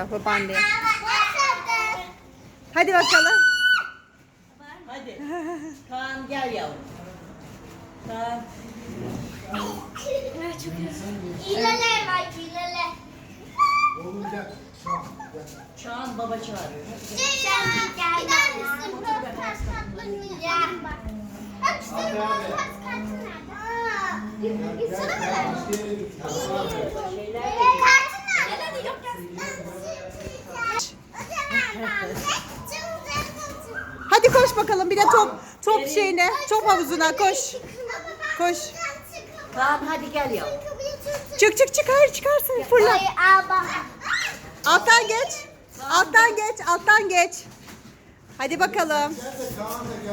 Babaanne. Hadi bakalım. Hadi. Kaan gel yavrum. Kaan. İlele var ilele. Çağan baba çağırıyor. Sen gel. Gider misin? Biraz kaç katlanıyor. Bak. Bak işte bu kaç kartı nerede? Gitsene mi? Kartın nerede? Yok Hadi koş bakalım bir de top top şeyine, top havuzuna koş. Koş. Kaan hadi gel yavrum. Çık çık çık hayır çıkarsın fırla. Alttan geç. Alttan geç, alttan geç. Hadi bakalım.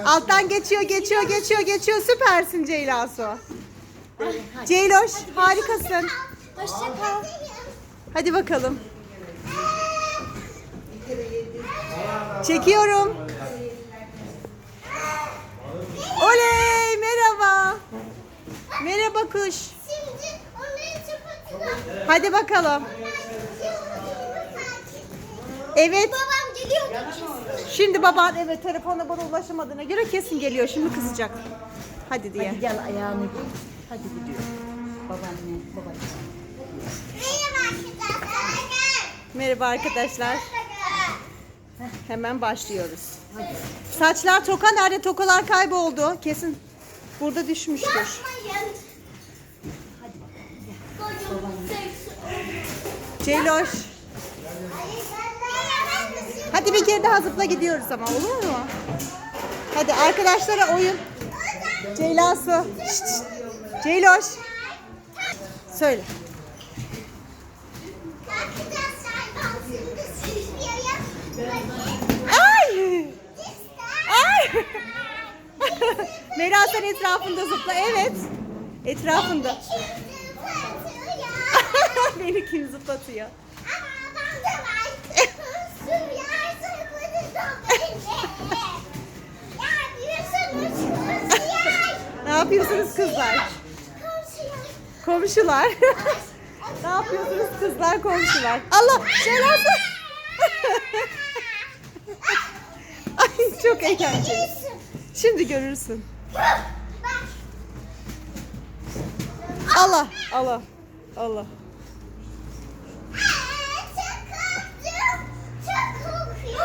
Alttan geçiyor, geçiyor, geçiyor, geçiyor. Süpersin Ceyla Su. Ceyloş, harikasın. Hoşça kal. Hadi bakalım. Çekiyorum. Oley, merhaba. Merhaba kuş. Şimdi onları çöpe Hadi bakalım. Evet. Babam geliyor Şimdi baban evet telefona bana ulaşamadığına göre kesin geliyor. Şimdi kızacak. Hadi diye. Hadi gel ayağını giy. Hadi gidiyor. Babaanne, babacığım. Merhaba arkadaşlar. Merhaba arkadaşlar. Hemen başlıyoruz. Saçlar toka nerede? Tokalar kayboldu. Kesin burada düşmüştür. Yapmayın. Hadi bir kere daha zıpla gidiyoruz ama olur mu? Hadi arkadaşlara oyun. Ceyla Su. Ceyloş. Söyle. Arkadaşlar ben şimdi Sülfiye'ye Ay! Ay! Meral sen etrafında zıpla. Evet. Etrafında. Beni kim zıplatıyor? Ne yapıyorsunuz kızlar? Komşular. ne yapıyorsunuz kızlar komşular? Allah su. Ay çok eğlenceli. Şimdi görürsün. Allah Allah Allah.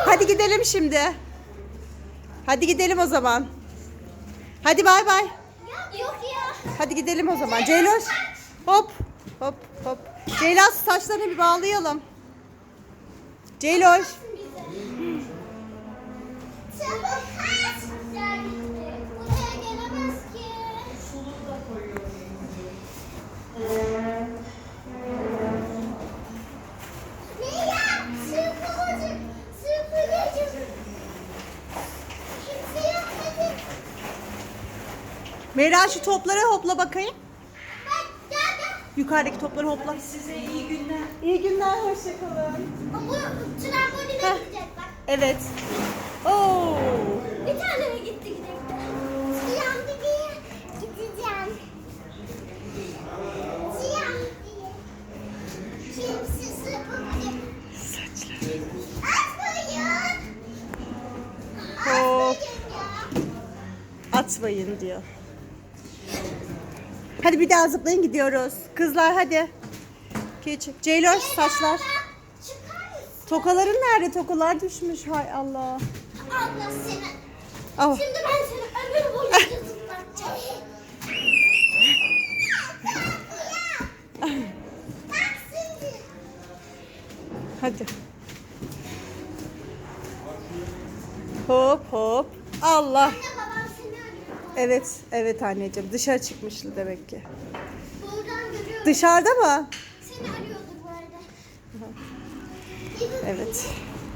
Hadi gidelim şimdi. Hadi gidelim o zaman. Hadi bay bay. Yok ya. Hadi gidelim o zaman. Ceyloş. Hop. Hop hop. Ceylan saçlarını bir bağlayalım. Ceyloş. Çabuk Meyra şu toplara hopla bakayım. Bak gel gel. Yukarıdaki topları hopla. Size iyi günler. İyi günler, hoşçakalın. Bu tramboline Heh. gidecek bak. Evet. Oo. Bir tane mi gitti gidecek? Siyah diye gideceğim. Siyah diye. Kimse sıkılacak. Saçlar. Atmayın. Hop. Atmayın. Atmayın diyor. Hadi bir daha zıplayın gidiyoruz. Kızlar hadi. Geç. Ceyloş saçlar. Tokaların nerede? Tokalar düşmüş. Hay Allah. Allah seni. Al. Şimdi ben seni ömür boyunca zıplatacağım. Hadi. Hop hop. Allah. Anne babam seni arıyor. Evet, evet anneciğim. Dışarı çıkmıştı demek ki. Buradan görüyorum. Dışarıda mı? Seni arıyordur bu arada. Evet.